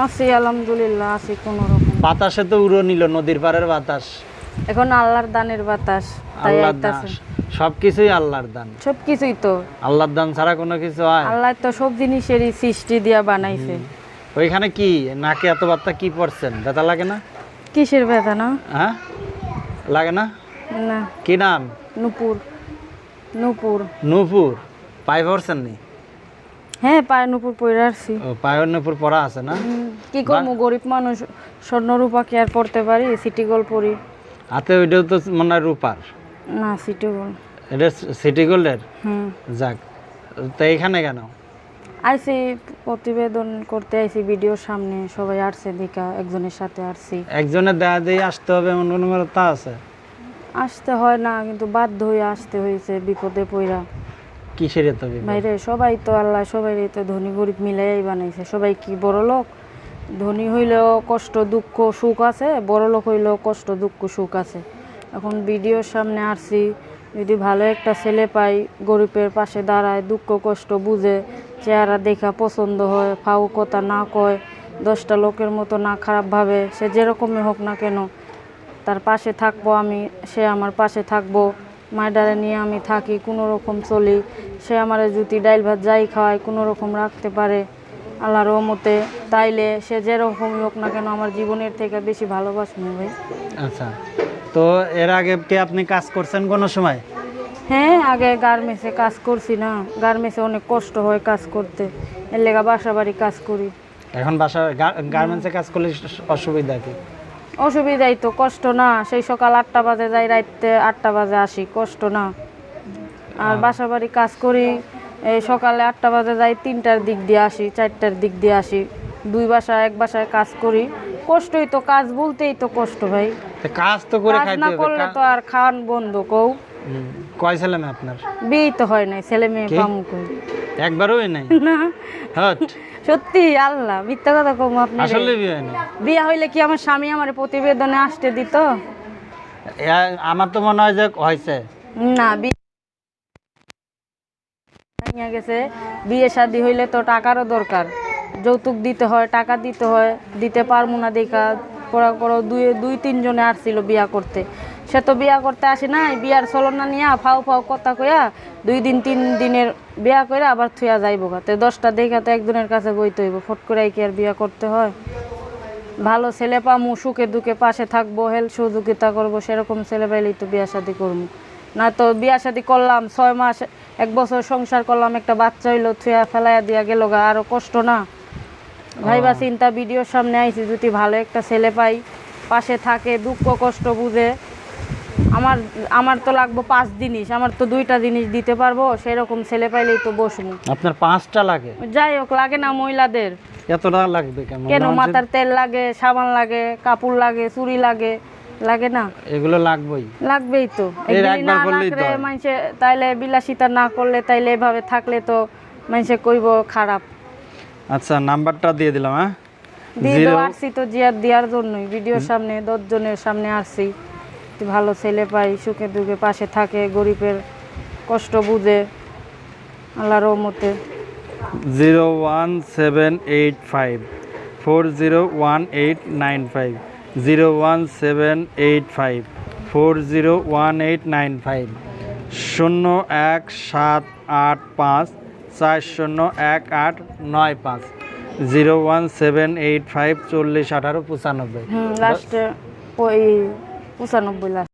আছি আলহামদুলিল্লাহ আছি কোনো রকম। বাতাসে তো উড়ো নিল নদীর পাড়ের বাতাস। এখন আল্লাহর দানের বাতাস আল্লাহর দান সবকিছুই আল্লাহর দান। সব কিছুই তো। আল্লাহর দান ছাড়া কোনো কিছু হয়? আল্লাহ তো সব জিনিসেরই সৃষ্টি দিয়া বানাইছে। ওইখানে কি? নাকে এত বার্তা কি পড়ছেন? ব্যথা লাগে না? কিসের ব্যথা না? হ্যাঁ? লাগে না? না। কি নাম? নুপুর। নুপুর। নূপুর। পায়ে পড়ছেন নি? হ্যাঁ পায়ে নুপুর পরে আসছি। পায়ের নূপুর পড়া আছে না? কি করব গরিব মানুষ স্বর্ণরূপা কি আর পড়তে পারি? সিটি গোল্ড পরি হাতে ওইটাও তো মনে রূপার। না সিটি গোল্ড। এটা সিটি গোল্ডের? হুম। যাক তো এখানে কেন? আইসি প্রতিবেদন করতে আইসি ভিডিওর সামনে সবাই আসছে দেখা একজনের সাথে আসছি। একজনের দেয়া দিয়ে আসতে হবে এমন কোনো তা আছে? আসতে হয় না কিন্তু বাধ্য হয়ে আসতে হয়েছে বিপদে পইরা। কিসের এত? বাইরে সবাই তো আল্লাহ সবাই তো ধনী গরিব মিলাই বানাইছে। সবাই কি বড় লোক? ধনী হইলেও কষ্ট, দুঃখ, সুখ আছে, বড় লোক হইলেও কষ্ট, দুঃখ, সুখ আছে। এখন ভিডিওর সামনে আসছি, যদি ভালো একটা ছেলে পাই, গরিবের পাশে দাঁড়ায়, দুঃখ, কষ্ট বুঝে, চেহারা দেখা পছন্দ হয় ফাউ কথা না কয়, দশটা লোকের মতো না খারাপভাবে সে যেরকমই হোক না কেন, তার পাশে থাকব আমি, সে আমার পাশে থাকব। মায়েরারে নিয়ে আমি থাকি কোনো রকম চলি। সে আমার জুতি ডাইল ভাত যাই খাওয়ায় কোনো রকম রাখতে পারে আল্লাহর মতে তাইলে সে যেরকমই হোক না কেন আমার জীবনের থেকে বেশি ভালোবাসবে ভাই। আচ্ছা তো এর আগে কি আপনি কাজ করছেন কোনো সময়? হ্যাঁ আগে গার্মেন্টসে কাজ করছি না। গার্মেন্টসে অনেক কষ্ট হয় কাজ করতে। এর লেগা বাসা বাড়ি কাজ করি। এখন বাসা গার্মেন্টসে কাজ করলে অসুবিধা কি? অসুবিধাই তো কষ্ট না। সেই সকাল আটটা বাজে যাই রাইতে আটটা বাজে আসি কষ্ট না। আর বাসা বাড়ি কাজ করি এই সকালে আটটা বাজে যাই তিনটার দিক দিয়ে আসি চারটার দিক দিয়ে আসি। দুই বাসায় এক বাসায় কাজ করি। কষ্টই তো কাজ বলতেই তো কষ্ট ভাই। কাজ তো করে কাজ না করলে তো আর খাওয়ান বন্ধ কও। কয় ছেলে মেয়ে আপনার? বিয়ে তো হয় নাই ছেলে মেয়ে কি? একবারও নাই? না। হট। সত্যি আল্লাহ মিথ্যা কথা কম আপনি। আসলে বিয়ে না বিয়া হইলে কি আমার স্বামী আমার প্রতিবেদনে আসতে দিত? আমার তো মনে হয় যে হয়েছে। না বিয়ে গেছে। বিয়ে শাদি হইলে তো টাকারও দরকার। যৌতুক দিতে হয় টাকা দিতে হয় দিতে পারব না দেখা। পড়া করো দুই দুই তিনজনে আসছিল বিয়া করতে। সে তো বিয়া করতে আসে নাই, বিয়ার চলনা নিয়া ফাও ফাও কথা কইয়া দুই দিন, তিন দিনের বিয়া করে আবার থুয়া যাইব তো দশটা দেখা তো একজনের কাছে বইতে হইব, ফট করে কি আর বিয়া করতে হয়। ভালো ছেলে পামু, সুখে দুঃখে পাশে থাকব হেল্প সহযোগিতা করব, সেরকম ছেলে পাইলেই তো বিয়া শাদি করব না তো বিয়া শাদি করলাম, ছয় মাস, এক বছর সংসার করলাম, একটা বাচ্চা হইল, থুয়া ফেলাইয়া দিয়া গেল গা, আরও কষ্ট না। ভাইবা চিন্তা ভিডিওর সামনে আইছি যদি ভালো একটা ছেলে পাই পাশে থাকে দুঃখ কষ্ট বুঝে। আমার আমার তো লাগবো পাঁচ জিনিস আমার তো দুইটা জিনিস দিতে পারব সেরকম ছেলে পাইলেই তো বসবো। আপনার পাঁচটা লাগে? যাই হোক লাগে না মহিলাদের। এতটা লাগবে কেন? কেন মাথার তেল লাগে সাবান লাগে কাপড় লাগে চুরি লাগে লাগে না। এগুলো লাগবেই। লাগবেই তো। না মানুষে তাইলে বিলাসিতা না করলে তাইলে এভাবে থাকলে তো মানুষে কইব খারাপ। আচ্ছা নাম্বারটা দিয়ে দিলাম হ্যাঁ? দিয়ে আসছি তো জিয়ার দেওয়ার জন্যই। ভিডিওর সামনে দশজনের সামনে আসছি ভালো ছেলে পাই সুখে দুঃখে পাশে থাকে গরিবের কষ্ট বুঝে। আল্লাহর রহমতে। Zero one seven eight five four zero one eight nine five zero one seven eight five four zero one eight nine five শূন্য এক সাত আট পাঁচ চার শূন্য এক আট নয় পাঁচ। Zero one seven eight five চল্লিশ আঠারো পঁচানব্বই। লাস্টে ওই পঁচানব্বই লাস্ট